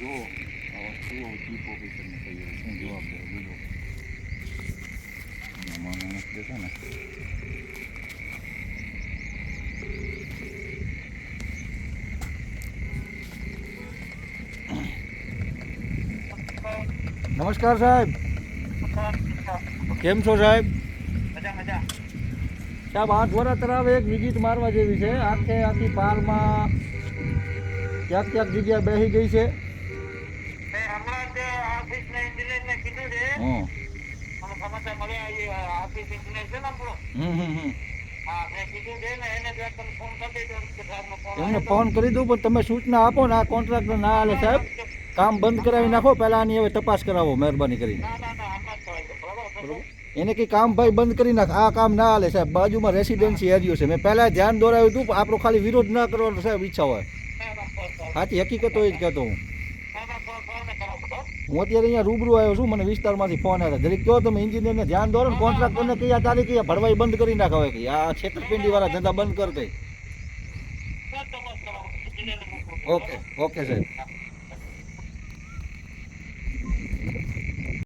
જો આ વસ્તુઓ ચીફ ઓફિસરને કહીએ શું જવાબ દે બીજો નથી દેતા ને નમસ્કાર સાહેબ. કેમ છો સાહેબ? સાહેબ, આ ધોરા તરાવે એક વિગીત મારવા જેવી છે. આખે આખી પારમાં ક્યાંક ક્યાંક જગ્યા બેસી ગઈ છે. હમ હમ હમ હા મેં કીધું છે ને એને ફોન કરી દેજો કે સાહેબનો ફોન એમને ફોન કરી દઉં, પણ તમે સૂચના આપો ને આ કોન્ટ્રાક્ટર ના હાલે સાહેબ. કામ બંધ કરાવી નાખો, પહેલાં આની હવે તપાસ કરાવો, મહેરબાની કરીને. એને કંઈ કામ ભાઈ બંધ કરી નાખ, આ કામ ના હાલે સાહેબ. બાજુમાં રેસિડેન્સી એરિયો છે. મેં પહેલાં ધ્યાન દોરાવ્યું હતું આપણો ખાલી વિરોધ ના કરવાનો સાહેબ ઈચ્છા હોય. સાચી હકીકત હોય જ કહેતો હું ના ના ફોન ફોન ને કરાવો બરાબર હું અત્યારે અહીંયા રૂબરૂ આવ્યો છું મને વિસ્તારમાંથી ફોન આવ્યો જરીક કહો તમે એન્જિનિયરને ધ્યાન દોરો ને કોન્ટ્રાક્ટરને કઈ આ તારીખ ભરવાઈ બંધ કરી નાખવા હવે કઈ આ છેતરપિંડી વાળા ધંધા બંધ કર કઈ ઓકે ઓકે સાહેબ